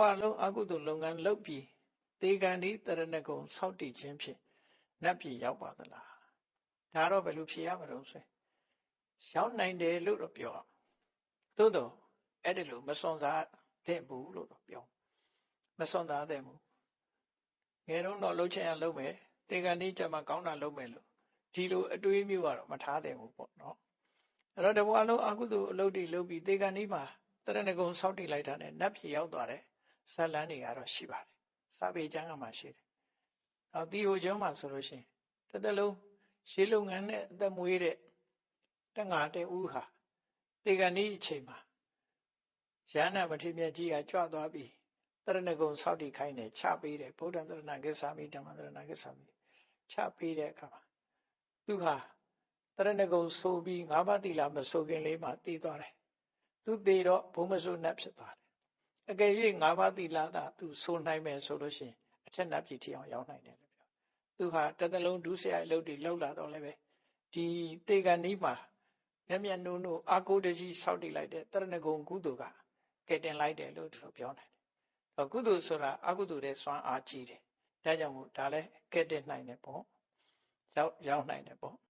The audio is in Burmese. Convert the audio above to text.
ဘဝလုံးအကုသိုလ်လုပ်ငန်းလုပ်ပြီးသေကံဒီတရဏဂုံဆောက်တည်ခြင်းဖြင့်နတ်ပြည်ရောက်ပါသလားဒါတော့ဘယ်လိုဖြေရမလို့ဆိုရောက်နိုင်တယ်လို့တော့ပြောသို့တော့အဲ့ဒီလိုမစွန်စားတဲ့ဘူးလို့တော့ပြောမစွန်စားတဲ့ဘူးငယ်တော့တော့လှုပ်ချင်ရလှုပ်မယ်တေကံဒီကျမှကောင်းတာလှုပ်မယ်လို့ဒီလိုအတွေးမျိုးကတော့မထားတဲ့ဘူးပေါ့နော်အဲ့တော့တဘွားလုံးအကုသိုလ်အလုပ်တွေလုပ်ပြီးတေကံဒီမှာတရဏဂုံဆောက်တည်လိုက်တာနဲ့နတ်ပြည်ရောက်သွားတယ် ဇလန်းတွေကတော့ရှိပါတယ်စာပေကျမ်းကမှရှိတယ်။နောက်တီဟိုကျွန်းမှာဆိုလို့ရှိရင်တစ်သက်လုံးရှေးလုပ်ငန်းနဲ့အသက်မွေးတဲ့တငါတဲ့ဦးဟာတေကန်ဒီအချိန်မှာရဟန္တာမထေမြတ်ကြီးကကြွသွားပြီးတရဏဂုံဆောက်တည်ခိုင်းတယ်ချပေးတယ်ဗုဒ္ဓတရဏဂစ္ဆာမိဓမ္မတရဏဂစ္ဆာမိချပေးတဲ့အခါမှာသူဟာတရဏဂုံဆိုပြီးငါးပါးသီလမဆိုခင်လေးမှာတည်သွားတယ်သူတည်တော့ဘုံမဆုနတ်ဖြစ်သွားတယ် အကယ်၍ငါးပါးသီလသာသူဆိုနိုင်မယ်ဆိုလို့ရှိရင်အထက်နတ်ပြည်ထီအောင်ရောက်နိုင်တယ်လို့ပြောသူဟာတသလုံးဒုစရိုက်အလုပ်တွေလောက်လာတော့လည်းပဲဒီတေကန်ဒီမှာမျက်မျက်နှုံးနှုံးအာကိုတကြီးဆောက်တည်လိုက်တဲ့တရဏဂုံကုသိုလ်ကကဲတင်လိုက်တယ်လို့သူပြောနိုင်တယ်။တော့ကုသိုလ်ဆိုတာအကုသိုလ်တဲ့စွမ်းအားကြီးတယ်။ဒါကြောင့်မို့ဒါလည်းကဲတင်နိုင်တယ်ပေါ့။ရောက်ရောက်နိုင်တယ်ပေါ့။